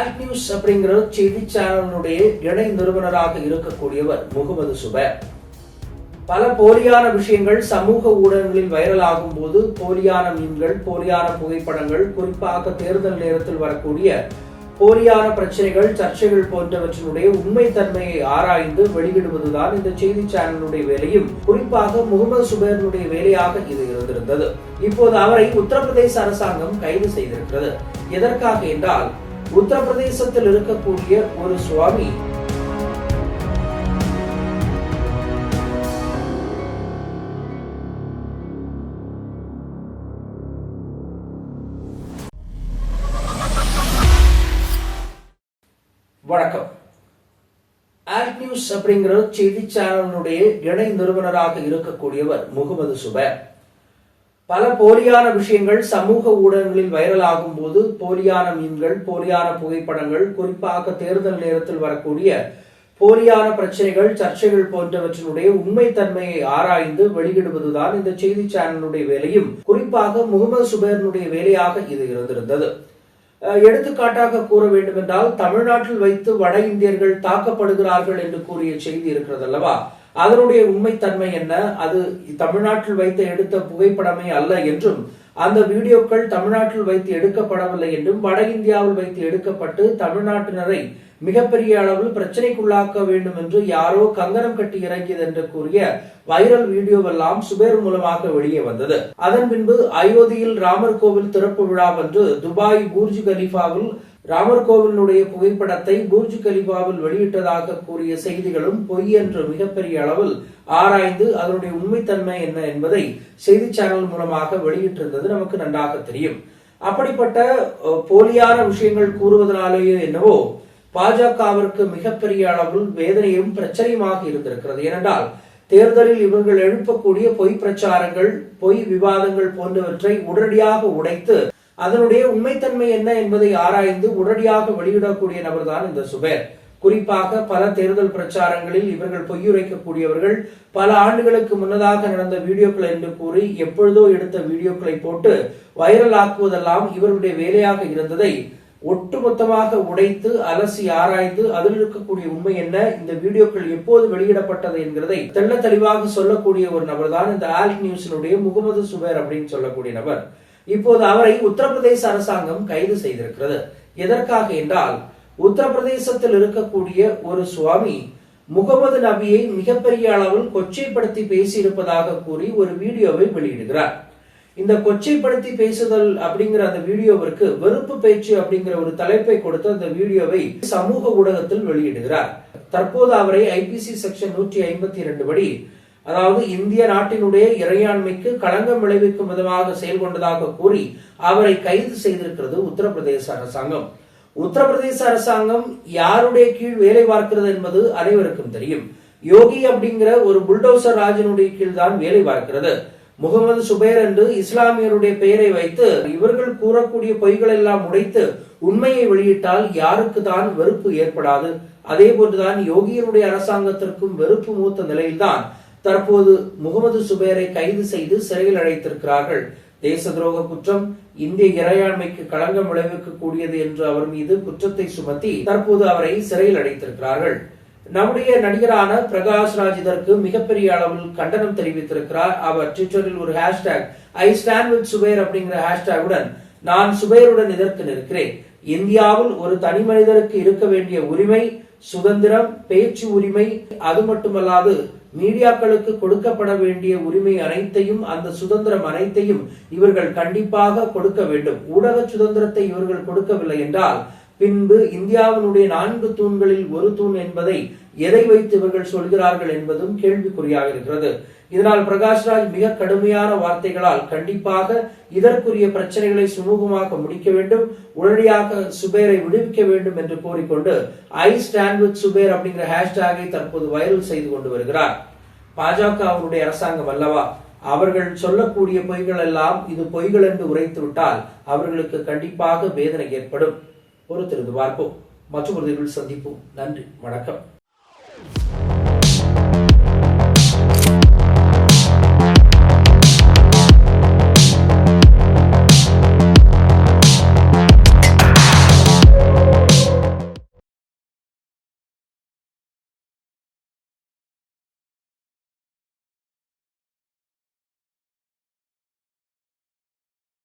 Alt news அப்படிங்கிற செய்தி சேனலுடைய இணை நிறுவனராக இருக்கக்கூடியவர் முகமது சுபர் பல போலியான விஷயங்கள் சமூக ஊடகங்களில் வைரலாகும் போது போலியான மீன்கள் போலியான புகைப்படங்கள் குறிப்பாக தேர்தல் நேரத்தில் வரக்கூடிய போலியான பிரச்சனைகள் சர்ச்சைகள் போன்றவற்றினுடைய உண்மை தன்மையை ஆராய்ந்து வெளியிடுவதுதான் இந்த செய்தி சேனலுடைய வேலையும். குறிப்பாக முகமது சுபேரனுடைய வேலையாக இது இருந்திருந்தது. இப்போது அவரை உத்தரப்பிரதேச அரசாங்கம் கைது செய்திருக்கிறது. எதற்காக என்றால் உத்தரப்பிரதேசத்தில் இருக்கக்கூடிய ஒரு சுவாமி. வணக்கம். ஆல்ட் நியூஸ் அப்படிங்கிற செய்தி சேனலுடைய இணை நிறுவனராக இருக்கக்கூடியவர் முகமது சுபர் பல போலியான விஷயங்கள் சமூக ஊடகங்களில் வைரலாகும் போது போலியான மீன்கள் போலியான புகைப்படங்கள் குறிப்பாக தேர்தல் நேரத்தில் வரக்கூடிய போலியான பிரச்சனைகள் சர்ச்சைகள் போன்றவற்றினுடைய உண்மை தன்மையை ஆராய்ந்து வெளியிடுவதுதான் இந்த செய்தி சேனலுடைய வேலையும். குறிப்பாக முகமது சுபேரனுடைய வேலையாக இது இருந்திருந்தது. எடுத்துக்காட்டாக கூற வேண்டும் என்றால் தமிழ்நாட்டில் வைத்து வட இந்தியர்கள் தாக்கப்படுகிறார்கள் என்று கூறிய செய்தி இருக்கிறது அல்லவா அதனுடைய உண்மைத்தன்மை என்ன? அது தமிழ்நாட்டில் வைத்து எடுத்த புகைப்படமே அல்ல என்றும் அந்த வீடியோக்கள் தமிழ்நாட்டில் வைத்து எடுக்கப்படவில்லை என்றும் வட இந்தியாவில் வைத்து எடுக்கப்பட்டு தமிழ்நாட்டினரை மிகப்பெரிய அளவில் பிரச்சனைக்குள்ளாக்க வேண்டும் என்று யாரோ கங்கணம் கட்டி இறங்கியது என்று கூறிய வைரல் வீடியோவெல்லாம் சுபேர் மூலமாக வெளியே வந்தது. அதன் பின்பு அயோத்தியில் ராமர் கோவில் திறப்பு விழாவன்று துபாய் பூர்ஜ் கலீஃபாவில் ராமர் கோவிலுடைய புகைப்படத்தை பூர்ஜ் கலிபாவில் வெளியிட்டதாக கூறிய செய்திகளும் பொய் என்று மிகப்பெரிய அளவில் ஆராய்ந்து அதனுடைய உண்மைத்தன்மை என்ன என்பதை செய்தி சேனல் மூலமாக வெளியிட்டிருந்தது நமக்கு நன்றாக தெரியும். அப்படிப்பட்ட போலியான விஷயங்கள் கூறுவதனாலேயோ என்னவோ பாஜகவிற்கு மிகப்பெரிய அளவில் வேதனையும் பிரச்சனையுமாக இருந்திருக்கிறது. ஏனென்றால் தேர்தலில் இவர்கள் எழுப்பக்கூடிய பொய் பிரச்சாரங்கள் பொய் விவாதங்கள் போன்றவற்றை உடனடியாக உடைத்து அதனுடைய உண்மைத்தன்மை என்ன என்பதை ஆராய்ந்து உடனடியாக வெளியிடக்கூடிய நபர்தான் இந்த சுபேர். குறிப்பாக பல தேர்தல் பிரச்சாரங்களில் இவர்கள் பொய்யுரைக்கக்கூடியவர்கள் பல ஆண்டுகளுக்கு முன்னதாக நடந்த வீடியோக்கள் என்று கூறி எப்பொழுதோ எடுத்த வீடியோக்களை போட்டு வைரல் ஆக்குவதெல்லாம் இவருடைய வேலையாக இருந்ததை ஒட்டுமொத்தமாக உடைத்து அலசி ஆராய்ந்து அதில் இருக்கக்கூடிய உண்மை என்ன இந்த வீடியோக்கள் எப்போது வெளியிடப்பட்டது என்கிறதை தெள்ள தெளிவாக சொல்லக்கூடிய ஒரு நபர் தான் இந்த ஆல்ட் நியூஸினுடைய முகமது சுபேர் அப்படின்னு சொல்லக்கூடிய நபர். இப்போது அவரை உத்தரப்பிரதேச அரசாங்கம் கைது செய்திருக்கிறது. எதற்காக என்றால் உத்தரப்பிரதேசத்தில் இருக்கக்கூடிய ஒரு சுவாமி முகமது நபியை மிகப்பெரிய அளவில் கொச்சைப்படுத்தி பேசியிருப்பதாக கூறி ஒரு வீடியோவை வெளியிடுகிறார். இந்த கொச்சைப்படுத்தி பேசுதல் அப்படிங்கிற அந்த வீடியோவிற்கு வெறுப்பு பேச்சு அப்படிங்கிற ஒரு தலைப்பை கொடுத்து அந்த வீடியோவை சமூக ஊடகத்தில் வெளியிடுகிறார். தற்போது அவரை ஐபிசி செக்ஷன் நூற்றி ஐம்பத்தி இரண்டு படி அதாவது இந்திய நாட்டினுடைய இறையாண்மைக்கு களங்கம் விளைவிக்கும் விதமாக செயல்கொண்டதாக கூறி அவரை கைது செய்திருக்கிறது உத்தரப்பிரதேச அரசாங்கம். உத்தரப்பிரதேச அரசாங்கம் யாருடைய கீழ் வேலை பார்க்கிறது என்பது அனைவருக்கும் தெரியும். யோகி அப்படிங்கிற ஒரு புல்டோசர் ராஜனுடைய கீழ் தான் வேலை பார்க்கிறது. முகமது சுபேர் என்று இஸ்லாமியருடைய பெயரை வைத்து இவர்கள் கூறக்கூடிய பொய்கள் எல்லாம் உடைத்து உண்மையை வெளியிட்டால் யாருக்கு தான் வெறுப்பு ஏற்படாது? அதே போன்றுதான் யோகியனுடைய அரசாங்கத்திற்கும் வெறுப்பு மூத்த நிலையில்தான் தற்போது முகமது சுபேரை கைது செய்து சிறையில் அடைத்திருக்கிறார்கள். தேச துரோக குற்றம் இந்திய இறையாண்மைக்கு களங்கம் விளைவிக்க கூடியது என்று அவர் மீது குற்றத்தை சுமத்தி தற்போது அவரை சிறையில் அடைத்திருக்கிறார்கள். நம்முடைய நடிகரான பிரகாஷ் ராஜ் இதற்கு மிகப்பெரிய அளவில் கண்டனம் தெரிவித்திருக்கிறார். அவர் ட்விட்டரில் ஒரு hashtag I stand with Zubair அப்படிங்கிற ஹேஷ்டேகுடன் நான் சுபேருடன் இதற்கு நிற்கிறேன். இந்தியாவில் ஒரு தனி மனிதருக்கு இருக்க வேண்டிய உரிமை சுதந்திரம் பேச்சு உரிமை அது மட்டுமல்லாது மீடியாக்களுக்கு கொடுக்கப்பட வேண்டிய உரிமை அனைத்தையும் அந்த சுதந்திரம் அனைத்தையும் இவர்கள் கண்டிப்பாக கொடுக்க வேண்டும். ஊடக சுதந்திரத்தை இவர்கள் கொடுக்கவில்லை என்றால் பின்பு இந்தியாவினுடைய நான்கு தூண்களில் ஒரு தூண் என்பதை எதை வைத்து இவர்கள் சொல்கிறார்கள் என்பதும் கேள்விக்குறியாக இருக்கிறது. இதனால் பிரகாஷ்ராஜ் மிக கடுமையான வார்த்தைகளால் கண்டிப்பாக இதற்குரிய பிரச்சனைகளை சுமூகமாக முடிக்க வேண்டும் உடனடியாக சுபேரை விடுவிக்க வேண்டும் என்று கோரிக்கொண்டு ஐ ஸ்டாண்ட் வித் சுபேர் அப்படிங்கிற ஹேஷ்டேகை தற்போது வைரல் செய்து கொண்டு வருகிறார். பாஜக அவருடைய அரசாங்கம் அல்லவா? அவர்கள் சொல்லக்கூடிய பொய்கள் எல்லாம் இது பொய்கள் என்று உரைத்து விட்டால் அவர்களுக்கு கண்டிப்பாக வேதனை ஏற்படும். பொறுத்திருந்து பார்ப்போம். மற்றொரு சந்திப்போம். நன்றி. வணக்கம்.